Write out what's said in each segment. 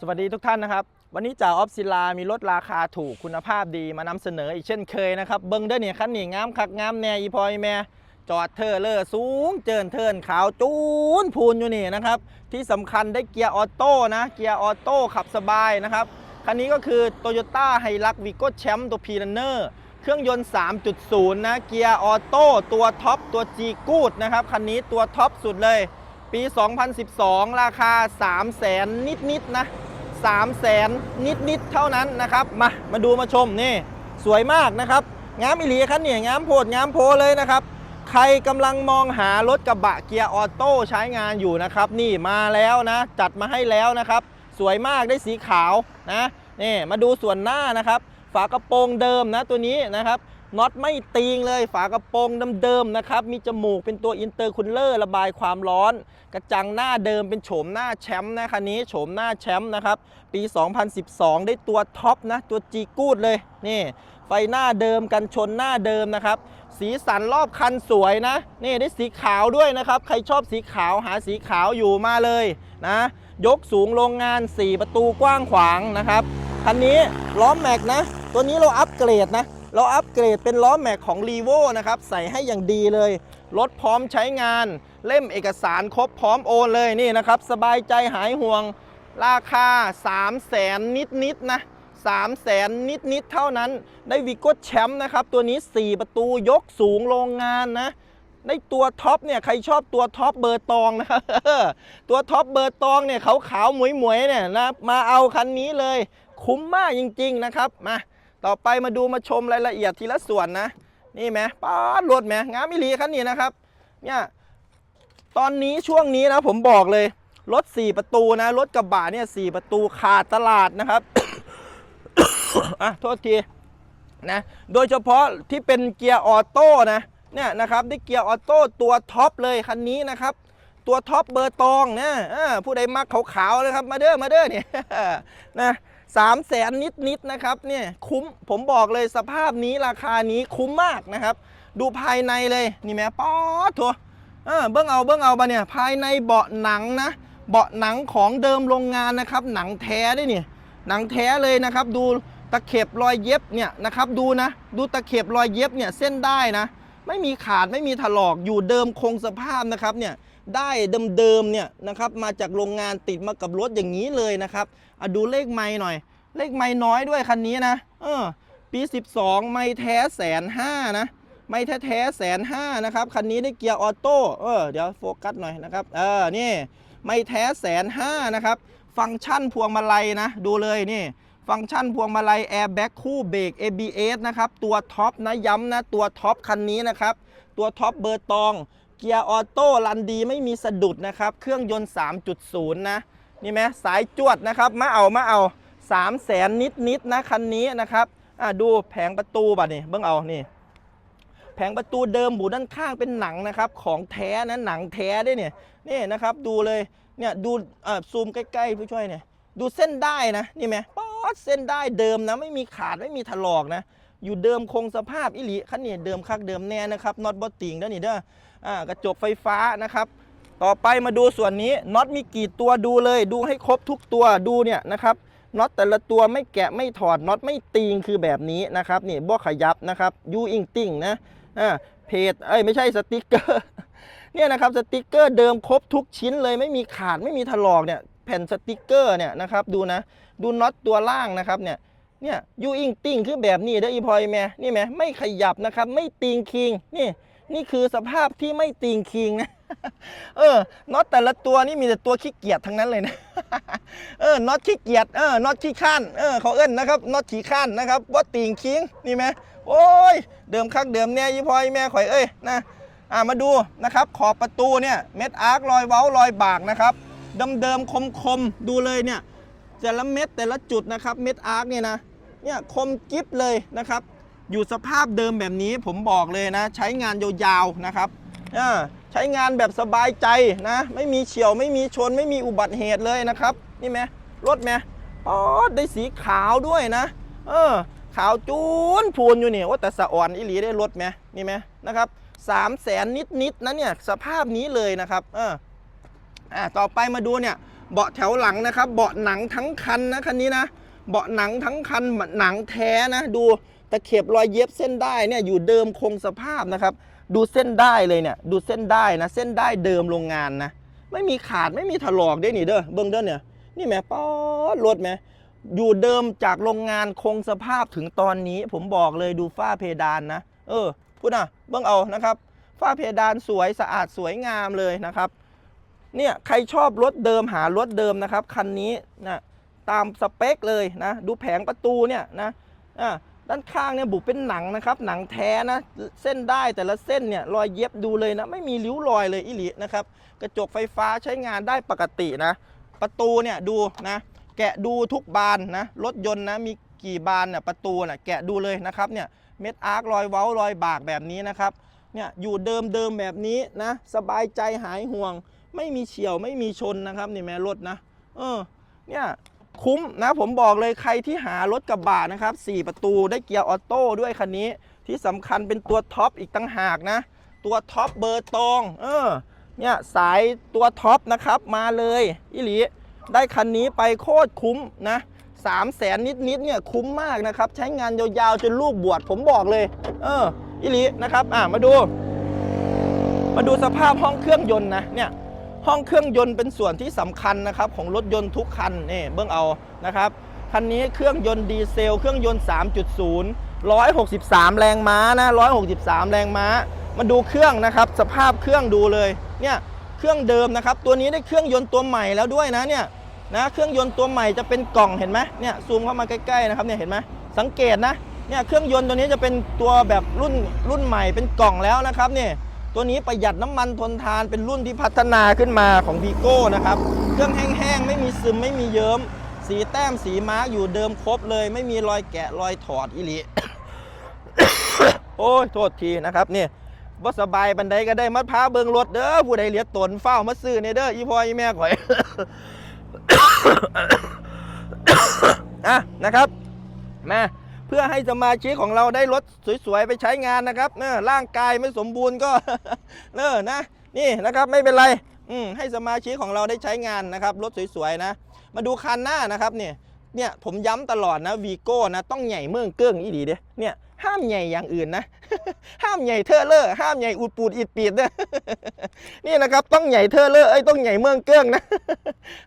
สวัสดีทุกท่านนะครับ วันนี้จ่าออฟศิลามีรถราคาถูกคุณภาพดีมานำเสนออีกเช่นเคยนะครับ เบิ้งเด้อเนี่ยคันนี้งามคักงามแน่อีพอยแม่จอดเทอร์เลอร์สูงเจินเทินขาวจูนพูนอยู่นี่นะครับ ที่สำคัญได้เกียร์ออโต้นะ เกียร์ออโต้ขับสบายนะครับ คันนี้ก็คือ Toyota h i l u x v i g o Champ ตัว p ี r u n n e r เครื่องยนต์ 3.0 นะ เกียร์ออโต้ตัวท็อปตัว G กูดนะครับ คันนี้ตัวท็อปสุดเลย ปี 2012 ราคา 3 0 0แสนนิดๆนะ 3 0 0แสนนิดๆเท่านั้นนะครับ มามาดูมาชมนี่ สวยมากนะครับงามอิหลีคันเนี่ยงามโพดงามโพเลยนะครับ ใครกำลังมองหารถกระบะเกียร์ออโต้ใช้งานอยู่นะครับ นี่มาแล้วนะ จัดมาให้แล้วนะครับ สวยมากได้สีขาวนะนี่มาดูส่วนหน้านะครับ ฝากระโปรงเดิมนะตัวนี้นะครับ น็อตไม่ตีงเลยฝากระโปรงเดิมๆนะครับ มีจมูกเป็นตัวอินเตอร์คูลเลอร์ระบายความร้อน กระจังหน้าเดิมเป็นโฉมหน้าแชมป์นะคันนี้โฉมหน้าแชมป์นะครับ ปี 2012 ได้ตัวท็อปนะ ตัวจีกูดเลยนี่ ไฟหน้าเดิมกันชนหน้าเดิมนะครับ สีสันรอบคันสวยนะ นี่ได้สีขาวด้วยนะครับ ใครชอบสีขาวหาสีขาวอยู่มาเลยนะ ยกสูงโรงงาน 4 ประตูกว้างขวางนะครับคันนี้ล้อมแม็กนะ ตัวนี้เราอัปเกรดนะ เราอัปเกรดเป็นล้อแม็กของ r ีโวนะครับใส่ให้อย่างดีเลย รถพร้อมใช้งาน เล่มเอกสารครบพร้อมโอนเลยนี่นะครับ สบายใจหายห่วงราคา 3 0 0แสนนิดๆนะ3 0 0แสนนิดๆเท่านั้น ได้วีโก้แชมป์นะครับ ตัวนี้ 4 ประตูยกสูงโรงงานนะในตัวท็อปเนี่ยใครชอบตัวท็อปเบอร์ตองนะครับตัวท็อปเบอร์ตองเนี่ยขาวๆหมวยๆเนี่ยนะมาเอาคันนี้เลย คุ้มมากจริง ๆนะครับมา ต่อไปมาดูมาชมรายละเอียดทีละส่วนนะ นี่ไหมป้าดรถไหมงามอิลีคันนี้นะครับ เนี่ยตอนนี้ช่วงนี้นะผมบอกเลย รถ 4 ประตูนะรถกระบะเนี่ยสประตูขาดตลาดนะครับอะโทษทีนะโดยเฉพาะที่เป็นเกียร์ออโต้นะเนี่ยนะครับได้เกียร์ออโต้ตัวท็อปเลยคันนี้นะครับ ตัวท็อปเบอร์ตองนะอ่าผู้ใดมักขาวๆนะครับมาเด้อมาเด้อเนี่ยนะ สามแสนนิดๆนะครับเนี่ยคุ้มผมบอกเลยสภาพนี้ราคานี้คุ้มมากนะครับ ดูภายในเลยนี่แม่ป๊อดทัวเออเบิ้งเอาเบิ้งเอาไปเนี่ยภายในเบาะหนังนะ เบาะหนังของเดิมโรงงานนะครับ หนังแท้ด้วยนี่หนังแท้เลยนะครับ ดูตะเข็บรอยเย็บเนี่ยนะครับดูนะ ดูตะเข็บรอยเย็บเนี่ยเส้นได้นะ ไม่มีขาดไม่มีถลอกอยู่เดิมคงสภาพนะครับเนี่ยได้เดิมๆเนี่ยนะครับมาจากโรงงานติดมากับรถอย่างนี้เลยนะครับ อะดูเลขไม้หน่อย เลขไม้น้อยด้วยคันนี้นะ เออ ปี 12 ไม้แท้แสนห้านะ ไม่แท้แสนห้านะครับ คันนี้ได้เกียร์ออโต้ เออ เดี๋ยวโฟกัสหน่อยนะครับ เออ นี่ ไม่แท้แสนห้านะครับ ฟังก์ชันพวงมาลัยนะ ดูเลยนี่ฟังก์ชันพวงมาลัยแอร์แบ็กคู่เบรก ABS นะครับ ตัวท็อปนะย้ำนะ ตัวท็อปคันนี้นะครับ ตัวท็อปเบอร์ตอง เกียร์ออโต้รันดีไม่มีสะดุดนะครับ เครื่องยนต์ 3.0 นะ นี่ไหมสายจวดนะครับ มาเอามาเอา3 0 0แสนนิดๆนะคันนี้นะครับอะดูแผงประตูบัดนี่เบิ่งเอานี่ แผงประตูเดิมบูด้านข้างเป็นหนังนะครับ ของแท้นะหนังแท้ได้เนี่ยนี่นะครับดูเลยเนี่ยดูอ่าซูมใกล้ๆผู้ช่วยเนี่ยดูเส้นได้นะนี่ไหมป๊อดเส้นได้เดิมนะไม่มีขาดไม่มีถลอกนะอยู่เดิมคงสภาพอิลิคันนี้เดิมคักเดิมแน่นะครับน็อตบอตติงด้านนี่เด้ออ่ากระจกไฟฟ้านะครับ ต่อไปมาดูส่วนนี้น็อตมีกี่ตัวดูเลย ดูให้ครบทุกตัวดูเนี่ยนะครับน็อตแต่ละตัวไม่แกะไม่ถอดน็อตไม่ตีงคือแบบนี้นะครับนี่บ่ขยับนะครับยูอิงติงนะอ่าเพจเอ้ยไม่ใช่สติกเกอร์เนี่ยนะครับสติกเกอร์เดิมครบทุกชิ้นเลยไม่มีขาดไม่มีถลอกเนี่ยแผ่นสติกเกอร์เนี่ยนะครับดูนะดูน็อตตัวล่างนะครับเนี่ยเนี่ยยูอิงติ้งคือแบบนี้เด้ออีพอยแม่นี่ไหมไม่ขยับนะครับไม่ติงคิงนี่นี่คือสภาพที่ไม่ติงคิงนะ เออน็อตแต่ละตัวนี่มีแต่ตัวขี้เกียจทั้งนั้นเลยนะ เออน็อตขี้เกียจเออน็อตขี้ข้านเออเขาเอิ้นนะครับน็อตขี้ข้านนะครับว่าติงคิงนี่ไหมโอ้ยเดิมคักเดิมเนี่ยยี่พอยแม่ข่อยเอ้ยนะอ่ามาดูนะครับขอบประตูเนี่ยเม็ดอาร์ครอยเว้ารอยบากนะครับเดิมเดิมคมคมดูเลยเนี่ยแต่ละเม็ดแต่ละจุดนะครับเม็ดอาร์คเนี่ยนะเนี่ยคมกิฟเลยนะครับ อยู่สภาพเดิมแบบนี้ผมบอกเลยนะ ใช้งานยาวๆนะครับออใช้งานแบบสบายใจนะ ไม่มีเฉียวไม่มีชนไม่มีอุบัติเหตุเลยนะครับ นี่ไหมรถไหมอ๋อได้สีขาวด้วยนะ เออ ขาวจูนพูนอยู่นี่ว่าแต่สะอ่อนอิหลีได้รถไหมนี่ไหมนะครับสามแสนนิดๆนะเนี่ยสภาพนี้เลยนะครับ เอออ่าต่อไปมาดูเนี่ย เบาะแถวหลังนะครับ เบาะหนังทั้งคันนะคันนี้นะ เบาะหนังทั้งคันหนังแท้นะ ดูตะเข็บรอยเย็บเส้นได้เนี่ยอยู่เดิมคงสภาพนะครับ ดูเส้นได้เลยเนี่ย ดูเส้นได้นะ เส้นได้เดิมโรงงานนะ ไม่มีขาดไม่มีถลอกด้วยนี่เด้อ เบิ้งเด้อเนี่ย นี่แม่ป๊อดรถแม่อยู่เดิมจากโรงงานคงสภาพถึงตอนนี้ ผมบอกเลยดูฝ้าเพดานนะ เออพูดนะเบิ้งเอานะครับ ฝ้าเพดานสวยสะอาดสวยงามเลยนะครับ เนี่ยใครชอบรถเดิมหารถเดิมนะครับคันนี้นะตามสเปคเลยนะ ดูแผงประตูเนี่ยนะอ่า ด้านข้างเนี่ยบุเป็นหนังนะครับหนังแท้นะเส้นได้แต่ละเส้นเนี่ยรอยเย็บดูเลยนะไม่มีริ้วรอยเลยอิลินะครับกระจกไฟฟ้าใช้งานได้ปกตินะ ประตูเนี่ยดูนะแกะดูทุกบานนะรถยนต์นะมีกี่บานเนี่ยประตูน่ะแกะดูเลยนะครับเนี่ยเม็ดอาร์ครอยเว้ารอยบากแบบนี้นะครับเนี่ยอยู่เดิมเดิมแบบนี้นะสบายใจหายห่วง ไม่มีเฉียวไม่มีชนนะครับนี่แม่รถนะเออเนี่ย คุ้มนะผมบอกเลยใครที่หารถกระบะนะครับ 4 ประตูได้เกียร์ออโต้ด้วยคันนี้ ที่สำคัญเป็นตัวท็อปอีกตั้งหากนะ ตัวท็อปเบอร์ตองเออเนี่ยสายตัวท็อปนะครับมาเลยอิหลีได้คันนี้ไปโคตรคุ้มนะสามแสนนิดๆเนี่ยคุ้มมากนะครับ ใช้งานยาวๆ จนลูกบวชผมบอกเลย เอออิลีนะครับ อะมาดู มาดูสภาพห้องเครื่องยนต์นะเนี่ย ห้องเครื่องยนต์เป็นส่วนที่สำคัญนะครับของรถยนต์ทุกคันนี่เบื้องเอานะครับคันนี้เครื่องยนต์ดีเซล เครื่องยนต์ 3.0 163 แรงม้านะ163 แรงม้า มาดูเครื่องนะครับสภาพเครื่องดูเลยเนี่ยเครื่องเดิมนะครับตัวนี้ได้เครื่องยนต์ตัวใหม่แล้วด้วยนะเนี่ยนะเครื่องยนต์ตัวใหม่จะเป็นกล่องเห็นไหมเนี่ยซูมเข้ามาใกล้ๆนะครับเนี่ยเห็นไหมสังเกตนะเนี่ยเครื่องยนต์ตัวนี้จะเป็นตัวแบบรุ่นรุ่นใหม่เป็นกล่องแล้วนะครับเนี่ย ตัวนี้ประหยัดน้ำมันทนทานเป็นรุ่นที่พัฒนาขึ้นมาของวีโก้นะครับ เครื่องแห้งๆ ไม่มีซึมไม่มีเยิ้ม สีแต้มสีมาร์กอยู่เดิมครบเลย ไม่มีรอยแกะรอยถอดอิลิโอ้ยโทษทีนะครับนี่บ่สบายบันไดก็ได้มัดพาเบิงรถเด้อผู้ใดเหลียตนเฝ้ามาซื้อเนเด้ออีพ่ออีแม่ข่อยอะนะครับมา เพื่อให้สมาชิกของเราได้รถสวยๆ ไปใช้งานนะครับเนอร่างกายไม่สมบูรณ์ก็เนอนะนี่นะครับไม่เป็นไรอืมให้สมาชิกของเราได้ใช้งานนะครับรถสวยๆนะ มาดูคันหน้านะครับเนี่ยเนี่ยผมย้ำตลอดนะวีโก้นะต้องใหญ่เมืองเกิ้งอีดีเด้เนี่ย ห้ามใหญ่อย่างอื่นนะ ห้ามใหญ่เทอเลอร์ห้ามใหญ่อุดปูดอิดปีดนะนี่นะครับต้องใหญ่เทอเลอร์เอ้ต้องใหญ่เมืองเกิ้งนะ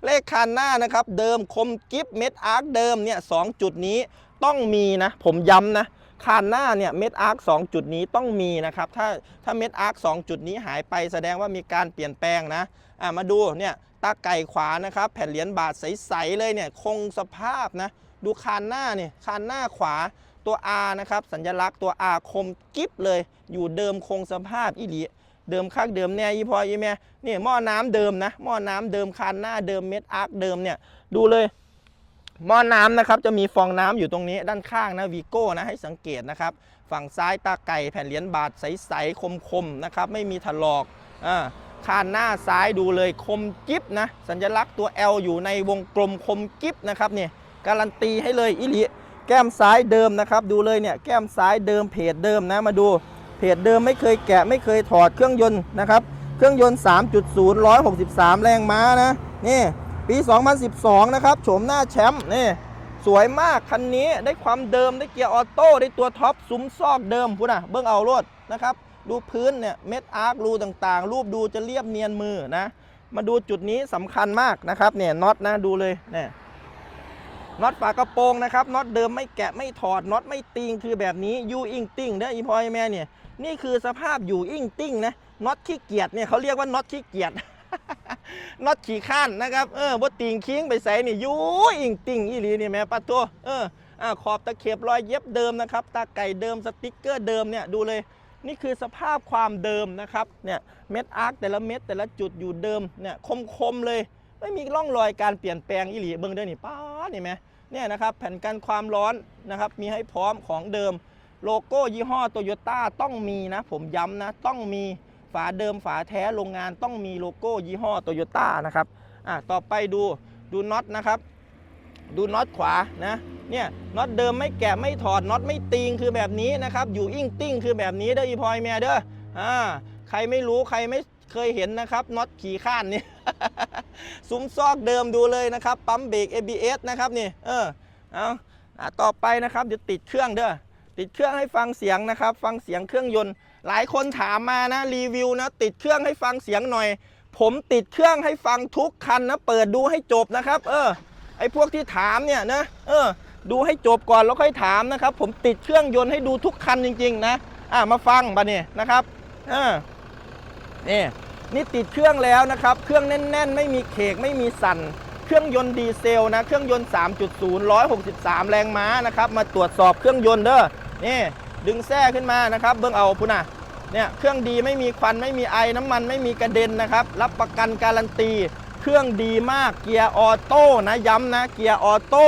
เลขคันหน้านะครับ เดิมคมกิฟเม็ดอาร์คเดิมเนี่ยสองจุดนี้ต้องมีนะ ผมย้ำนะคันหน้าเนี่ยเม็ดอาร์คสองจุดนี้ต้องมีนะครับ ถ้าถ้าเม็ดอาร์คสองจุดนี้หายไปแสดงว่ามีการเปลี่ยนแปลงนะอะมาดูเนี่ยตาไก่ขวานะครับ แผ่นเหรียญบาทใสๆเลยเนี่ยคงสภาพนะ ดูคานหน้าเนี่ยคานหน้าขวา ตัว R นะครับ สัญลักษณ์ตัว R คมกิฟเลย อยู่เดิมคงสภาพอีหลีเดิมคักเดิมแน่ยี่พอยี่แม่นี่หม้อน้ำเดิมนะหม้อน้ำเดิมคานหน้าเดิมเม็ดอาร์คเดิมเนี่ยดูเลยหม้อน้ำนะครับจะมีฟองน้ำอยู่ตรงนี้ด้านข้างนะวีโก้นะให้สังเกตนะครับ ฝั่งซ้ายตาไก่แผ่นเหรียญบาทใสๆคมๆนะครับไม่มีถลอกอ่าคานหน้าซ้ายดูเลยคมกิฟนะสัญลักษณ์ตัว L อยู่ในวงกลมคมกิฟนะครับเนี่ยการันตีให้เลยอิลิ แก้มซ้ายเดิมนะครับ ดูเลยเนี่ยแก้มซ้ายเดิมเพจเดิมนะมาดูเพจเดิมไม่เคยแกะไม่เคยถอดเครื่องยนต์นะครับ เครื่องยนต์ 3.0 163 แรงม้านะนี่ปี 2012 นะครับโฉมหน้าแชมป์นี่สวยมากคันนี้ได้ความเดิมได้เกียร์ออโต้ได้ตัวท็อปซุ้มซอกเดิมพูดนะเบิ้องเอารถนะครับ ดูพื้นเนี่ยเม็ดอาร์ครูต่างๆ รูปดูจะเรียบเนียนมือนะ มาดูจุดนี้สำคัญมากนะครับเนี่ยน็อตนะดูเลยเนี่ย น็อตฝากระโปรงนะครับน็อตเดิมไม่แกะไม่ถอดน็อตไม่ติงคือแบบนี้ยูอิงติ้งเด้ออีพอยแม่เนี่ยนี่คือสภาพอยู่อิงติ้งนะน็อตขี้เกียจเนี่ยเขาเรียกว่าน็อตขี้เกียจน็อตขี้ข้านนะครับเออบ่ติงคิงไปใส่นี่ยูอิงติ้งอีหลีนี่แม่ปัดตัวเอออ่าขอบตะเข็บรอยเย็บเดิมนะครับตาไก่เดิมสติ๊กเกอร์เดิมเนี่ยดูเลยนี่คือสภาพความเดิมนะครับเนี่ยเม็ดอาร์คแต่ละเม็ดแต่ละจุดอยู่เดิมเนี่ยคมๆเลย ไม่มีร่องรอยการเปลี่ยนแปลงอีหลีเบิ่งเด้อนี่ป้านี่ไหม เนี่ยนะครับแผ่นกันความร้อนนะครับมีให้พร้อมของเดิม โลโก้ยี่ห้อโตโยต้าต้องมีนะผมย้ำนะต้องมีฝาเดิมฝาแท้โรงงานต้องมีโลโก้ยี่ห้อโตโยต้านะครับอะต่อไปดูดูน็อตนะครับดูน็อตขวานะเนี่ยน็อตเดิมไม่แกะไม่ถอดน็อตไม่ติงคือแบบนี้นะครับอยู่อิ่งติ้งคือแบบนี้เด้ออีพอยแม่เด้ออ่าใครไม่รู้ใครไม่ เคยเห็นนะครับน็อตขี่ข้านนี่ซุ้มซอกเดิมดูเลยนะครับ ปั๊มเบรก ABS นะครับนี่เออเอาอะต่อไปนะครับเดี๋ยวติดเครื่องเด้อติดเครื่องให้ฟังเสียงนะครับ ฟังเสียงเครื่องยนต์ หลายคนถามมานะรีวิวนะติดเครื่องให้ฟังเสียงหน่อย ผมติดเครื่องให้ฟังทุกคันนะเปิดดูให้จบนะครับ เออไอพวกที่ถามเนี่ยนะเออดูให้จบก่อนแล้วค่อยถามนะครับ ผมติดเครื่องยนต์ให้ดูทุกคันจริง ๆ นะอะมาฟังบะเนี่ยนะครับเออ นี่นี่ติดเครื่องแล้วนะครับ เครื่องแน่น ๆ ไม่มีเคกไม่มีสั่น เครื่องยนต์ดีเซลนะเครื่องยนต์ 3.0 163 แรงม้านะครับ มาตรวจสอบเครื่องยนต์เด้อนี่ดึงแส้ขึ้นมานะครับ เบื้องเอาพุ่นนะเนี่ยเครื่องดีไม่มีควันไม่มีไอน้ำมันไม่มีกระเด็นนะครับ รับประกันการันตี เครื่องดีมากเกียร์ออโต้นะย้ำนะเกียร์ออโต้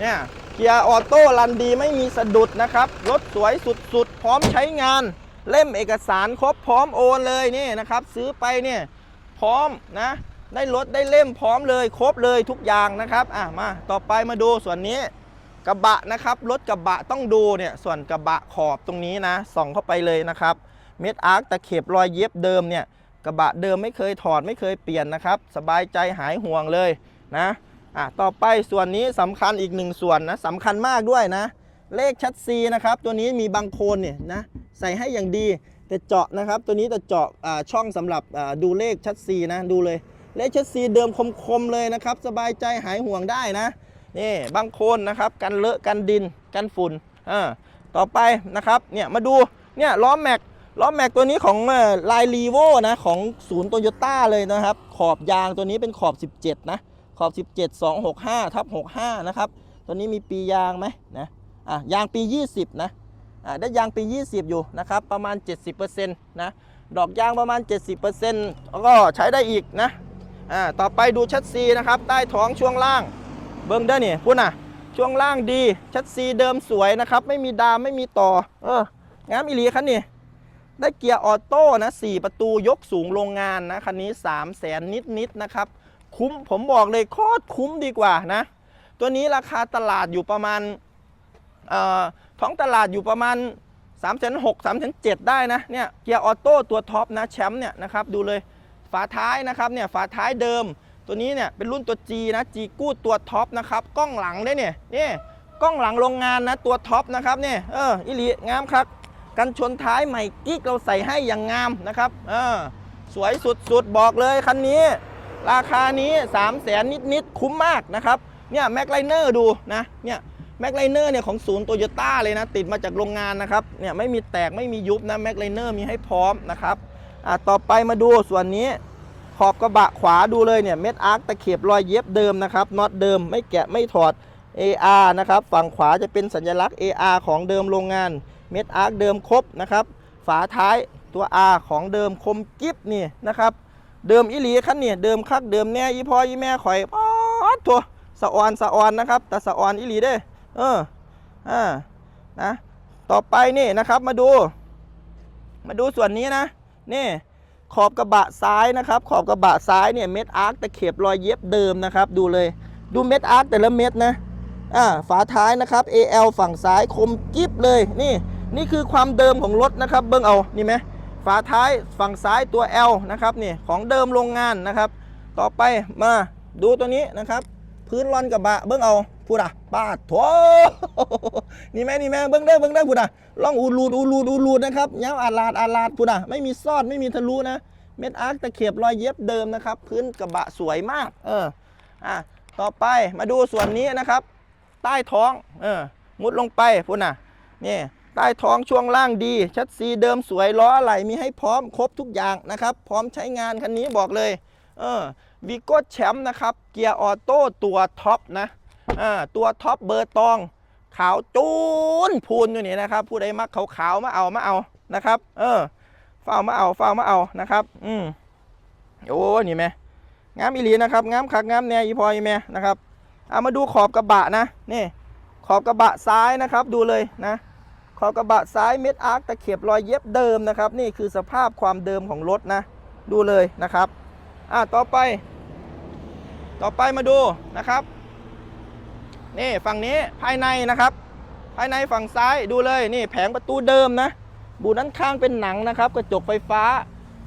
เนี่ยเกียร์ออโต้รันดีไม่มีสะดุดนะครับรถสวยสุดๆ พร้อมใช้งาน เล่มเอกสารครบพร้อมโอนเลยนี่นะครับ ซื้อไปเนี่ยพร้อมนะได้รถได้เล่มพร้อมเลย ครบเลยทุกอย่างนะครับอะมาต่อไปมาดูส่วนนี้กระบะนะครับรถกระบะต้องดูเนี่ยส่วนกระบะขอบตรงนี้นะส่องเข้าไปเลยนะครับเม็ดอาร์คตะเข็บรอยเย็บเดิมเนี่ยกระบะเดิมไม่เคยถอดไม่เคยเปลี่ยนนะครับ สบายใจหายห่วงเลยนะอะต่อไปส่วนนี้สำคัญอีกหนึ่งส่วนนะสำคัญมากด้วยนะ เลขชัดซีนะครับ ตัวนี้มีบางโคนเนี่ยนะ ใส่ให้อย่างดี แต่เจาะนะครับ ตัวนี้แต่เจาะช่องสำหรับดูเลขชัดซีนะดูเลยเลขชัดซีเดิมคมๆเลยนะครับ สบายใจหายห่วงได้นะนี่บางโคนนะครับกันเลอะกันดินกันฝุ่นอ่าต่อไปนะครับเนี่ยมาดูเนี่ยล้อแม็กล้อแม็กตัวนี้ของลายรีโวนะของศูนย์โตโยต้าเลยนะครับ ขอบยางตัวนี้เป็นขอบ 17 นะ ขอบ 17 265ทับ65 นะครับ ตัวนี้มีปียางไหมนะอะยางปี 20 นะ ได้ยางปี 20 อยู่นะครับประมาณ 70%นะดอกยางประมาณ 70%แล้วก็ใช้ได้อีกนะต่อไปดูชัดซีนะครับใต้ท้องช่วงล่าง เบิ้งได้นี่พูดนะช่วงล่างดีชัดซีเดิมสวยนะครับ ไม่มีดามไม่มีต่อ เอองามอีหลีคันนี้ได้เกียร์ออโต้นะ4ประตูยกสูงโรงงานนะคันนี้3 0 0แสนนิดๆนะครับ คุ้มผมบอกเลยโคตรคุ้มดีกว่านะ ตัวนี้ราคาตลาดอยู่ประมาณ ท้องตลาดอยู่ประมาณ3 6 0 0 0 3 7 0ได้นะเนี่ยเกียร์ออโต้ตัวท็อปนะแชมป์เนี่ยนะครับดูเลยฝาท้ายนะครับเนี่ยฝาท้ายเดิม ตัวนี้เนี่ยเป็นรุ่นตัว G นะ G กู้ตัวท็อปนะครับกล้องหลังได้เนี่ยนี่กล้องหลังโรงงานนะตัวท็อปนะครับเนี่ยเอออิลีงามครับกันชนท้ายใหม่กิ๊กเราใส่ให้อย่างงามนะครับเออสวยสุดๆบอกเลยคันนี้ ราคานี้3 0 0แสนนิดๆคุ้มมากนะครับเนี่ยแม็กไลเนอร์ดูนะเนี่ย แม็กไลเนอร์เนี่ยของศูนย์โตโยต้าเลยนะ ติดมาจากโรงงานนะครับเนี่ยไม่มีแตกไม่มียุบนะแม็กไลเนอร์มีให้พร้อมนะครับอะต่อไปมาดูส่วนนี้ขอบกระบะขวาดูเลยเนี่ยเม็ดอาร์คตะเข็บรอยเย็บเดิมนะครับน็อตเดิมไม่แกะไม่ถอด AR นะครับฝั่งขวาจะเป็นสัญลักษณ์ AR ของเดิมโรงงาน เม็ดอาร์คเดิมครบนะครับฝาท้ายตัว R ของเดิมคมกิฟนี่นะครับเดิมอิหลีคันเนี่ยเดิมคักเดิมแน่อีพออีแม่ข่อยป๊อดทัวสะออนสะออนนะครับแต่สะออนอิหลีเด้ เอออ่านะต่อไปนี่นะครับมาดู มาดูส่วนนี้นะนี่ขอบกระบะซ้ายนะครับ ขอบกระบะซ้ายเนี่ยเม็ดอาร์คตะเข็บรอยเย็บเดิมนะครับ ดูเลยดูเม็ดอาร์คแต่ละเม็ดนะอ่าฝาท้ายนะครับ AL ฝั่งซ้ายคมกิฟเลยนี่ นี่คือความเดิมของรถนะครับ เบิ้งเอานี่ไหมฝาท้ายฝั่งซ้ายตัว L นะครับนี่ของเดิมโรงงานนะครับ ต่อไปมาดูตัวนี้นะครับ พื้นรอนกระบะเบิ้งเอาพูดอะปาดโถนี่แม่นี่แม่เบิ้งได้เบิ้งได้พูดอะล่องอูรูดอูรูดอูรูดนะครับยาวอาลาดอาลาดพูดอะไม่มีซอดไม่มีทะลุนะ เม็ดอาร์คตะเข็บรอยเย็บเดิมนะครับ พื้นกระบะสวยมาก เอออะต่อไปมาดูส่วนนี้นะครับ ใต้ท้องเออมุดลงไปพูดน่ะนี่ใต้ท้องช่วงล่างดี ชัดซีเดิมสวยล้ออะไรมีให้พร้อมครบทุกอย่างนะครับ พร้อมใช้งานคันนี้บอกเลย เออวีโก้แชมป์นะครับ เกียร์ออโต้ตัวท็อปนะอ่าตัวท็อปเบอร์ตอง ขาวจูนพูนอยู่นี่นะครับ ผู้ใดมักขาวขาวๆมาเอามาเอานะครับ เออเฝ้ามาเอาเฝ้ามาเอานะครับ อืมโอ้นี่แม่งามอีหลีนะครับงามคักงามแน่อีพออีแม่นะครับเอามาดูขอบกระบะนะนี่ขอบกระบะซ้ายนะครับ ดูเลยนะขอบกระบะซ้ายเม็ดอาร์คตะเข็บรอยเย็บเดิมนะครับ นี่คือสภาพความเดิมของรถนะ ดูเลยนะครับ อ่าต่อไป ต่อไปมาดูนะครับ นี่ฝั่งนี้ภายในนะครับ ภายในฝั่งซ้ายดูเลยนี่แผงประตูเดิมนะบูด้านข้างเป็นหนังนะครับ กระจกไฟฟ้า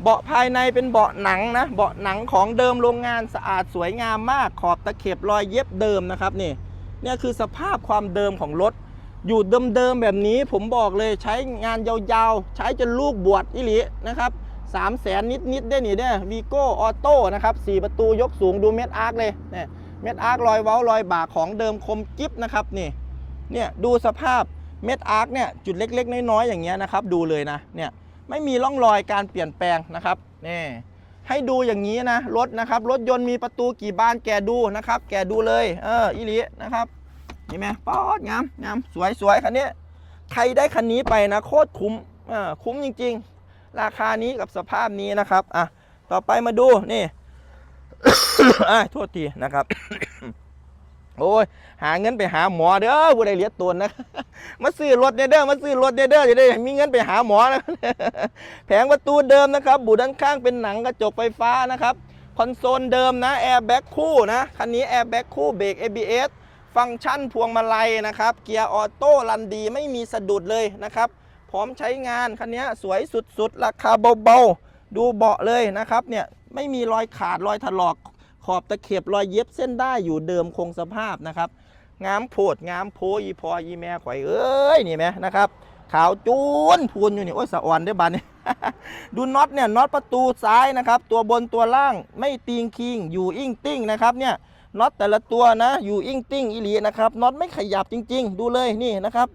เบาะภายในเป็นเบาะหนังนะ เบาะหนังของเดิมโรงงานสะอาดสวยงามมาก ขอบตะเข็บรอยเย็บเดิมนะครับนี่เนี่ยคือสภาพความเดิมของรถ อยู่เดิมๆแบบนี้ผมบอกเลยใช้งานยาวๆ ใช้จนลูกบวชอิลีนะครับ สามแสนนิดๆได้หนิเนี่ยวีโก้ออโต้นะครับสี่ประตูยกสูงดูเม็ดอาร์คเลยเนี่ยเม็ดอาร์ครอยเว้ารอยบ่าของเดิมคมกิฟนะครับนี่เนี่ยดูสภาพเม็ดอาร์คเนี่ยจุดเล็ก ๆ น้อยๆอย่างเงี้ยนะครับดูเลยนะเนี่ยไม่มีร่องรอยการเปลี่ยนแปลงนะครับนี่ให้ดูอย่างนี้นะรถนะครับรถยนต์มีประตูกี่บานแกดูนะครับ แกดูเลยเอออิลีนะครับเห็นไหมป๊อดงามงามสวยสวยคันนี้ใครได้คันนี้ไปนะโคตรคุ้มอ่าคุ้มจริง ๆ ราคานี้กับสภาพนี้นะครับอะต่อไปมาดูนี่อะโทษทีนะครับโอ้ยหาเงินไปหาหมอเด้อผู้ใดเลียดตนนะมาซื้อรถเด้อมาซื้อรถเด้อเด้อจะได้มีเงินไปหาหมอนะแผงประตูเดิมนะครับบูด้านข้างเป็นหนังกระจกไฟฟ้านะครับคอนโซลเดิมนะแอร์แบ็กคู่นะคันนี้แอร์แบ็กคู่เบรก ABS ฟังก์ชันพวงมาลัยนะครับ เกียร์ออโต้รันดีไม่มีสะดุดเลยนะครับ พร้อมใช้งานคันนี้สวยสุดๆ ราคาเบาๆ ดูเบาะเลยนะครับเนี่ยไม่มีรอยขาดรอยถลอกขอบตะเข็บรอยเย็บเส้นได้อยู่เดิมคงสภาพนะครับงามโพดงามโพอีพออีแม่ข่อยเอ้ยนี่ไหมนะครับขาวจูนพูนอยู่นี่โอ้ยสะอ่อนได้อบานนี่ดูน็อตเนี่ยน็อตประตูซ้ายนะครับ ตัวบนตัวล่างไม่ตีงคิงอยู่อิงติ้งนะครับเนี่ยน็อตแต่ละตัวนะอยู่อิงติ้งอีหลีนะครับน็อตไม่ขยับจริง ๆ ดูเลยนี่นะครับ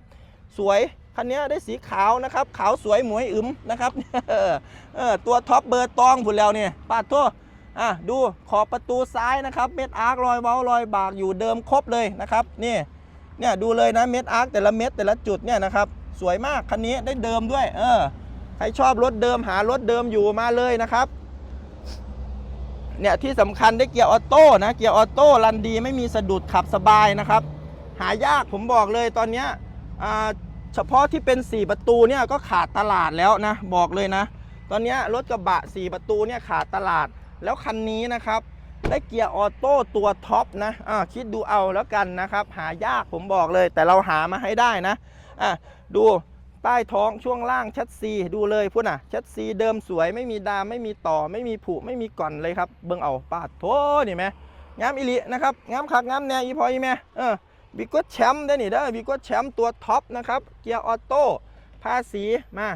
สวย คันนี้ได้สีขาวนะครับ ขาวสวยหมวยอึมนะครับเออตัวท็อปเบอร์ตองผุนแล้วเนี่ยปาดทั่วอะดูขอบประตูซ้ายนะครับเม็ดอาร์ครอยเว้ารอยบากอยู่เดิมครบเลยนะครับนี่เนี่ยดูเลยนะเม็ดอาร์คแต่ละเม็ดแต่ละจุดเนี่ยนะครับสวยมากคันนี้ได้เดิมด้วย เออใครชอบรถเดิมหารถเดิมอยู่มาเลยนะครับเนี่ยที่สำคัญได้เกียร์ออโต้นะเกียร์ออโต้รันดีไม่มีสะดุดขับสบายนะครับ หายากผมบอกเลยตอนเนี้ยอ่า เฉพาะที่เป็น 4 ประตูเนี่ยก็ขาดตลาดแล้วนะ บอกเลยนะ ตอนนี้รถกระบะ 4 ประตูเนี่ยขาดตลาดแล้วคันนี้นะครับได้เกียร์ออโต้ตัวท็อปนะอ่าคิดดูเอาแล้วกันนะครับ หายากผมบอกเลย แต่เราหามาให้ได้นะอะดูใต้ท้องช่วงล่างชัดซีดูเลยพุ่นอะชัดซีเดิมสวยไม่มีดามไม่มีต่อไม่มีผุไม่มีก่อนเลยครับ เบิ่งเอาปาดโถนี่ไหมงามอิลินะครับงามคักงามแน่อีพออีแม่เออ วิโก้แชมป์ได้นี่เด้อวิโก้แชมป์ตัวท็อปนะครับเกียร์ออโต้ภาษีมา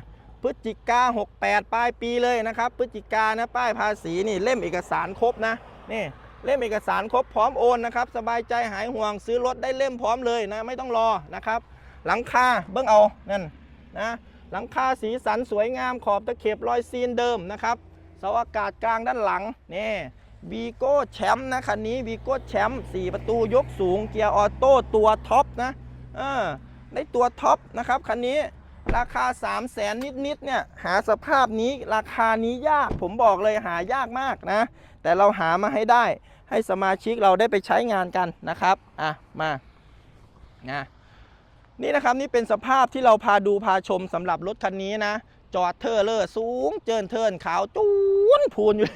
พฤศจิกา 68 ปลายปีเลยนะครับ พฤศจิกานะป้ายภาษีนี่เล่มเอกสารครบนะนี่เล่มเอกสารครบพร้อมโอนนะครับ สบายใจหายห่วงซื้อรถได้เล่มพร้อมเลยนะไม่ต้องรอนะครับ หลังคาเบิ้งเอานั่นนะหลังคาสีสันสวยงามขอบตะเข็บรอยซีนเดิมนะครับเสาอากาศกลางด้านหลังนี่ วีโก้แชมป์นะคันนี้วีโก้แชมป์4ประตูยกสูงเกียร์ออโต้ตัวท็อปนะเออได้ตัวท็อปนะครับคันนี้ราคา 3 0 0แสนนิดๆเนี่ยหาสภาพนี้ราคานี้ยากผมบอกเลยหายากมากนะ แต่เราหามาให้ได้ ให้สมาชิกเราได้ไปใช้งานกันนะครับอะมานะนี่นะครับนี่เป็นสภาพที่เราพาดูพาชมสำหรับรถคันนี้นะ จอดเทอร์เลอร์สูงเจินเทินขาวจูนพูนอยู่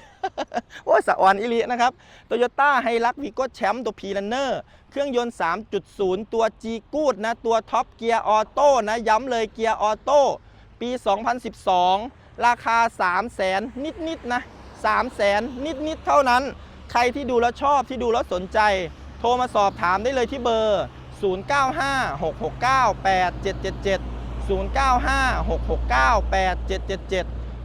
โอ้สะอ่อนอิลินะครับโตโยต้าไฮรักวีโก้แชมป์ตัวพีลันเนอร์เครื่องยนต์ 3.0 ตัว G กูดนะ ตัวท็อปเกียร์ออโต้นะ ย้ำเลยเกียร์ออโต้ปี 2012 ราคา 3 0 0แสนนิดๆนะ3 0 0แสนนิดๆ เท่านั้น ใครที่ดูแล้วชอบที่ดูแล้วสนใจ โทรมาสอบถามได้เลยที่เบอร์ 0956698777 0956698777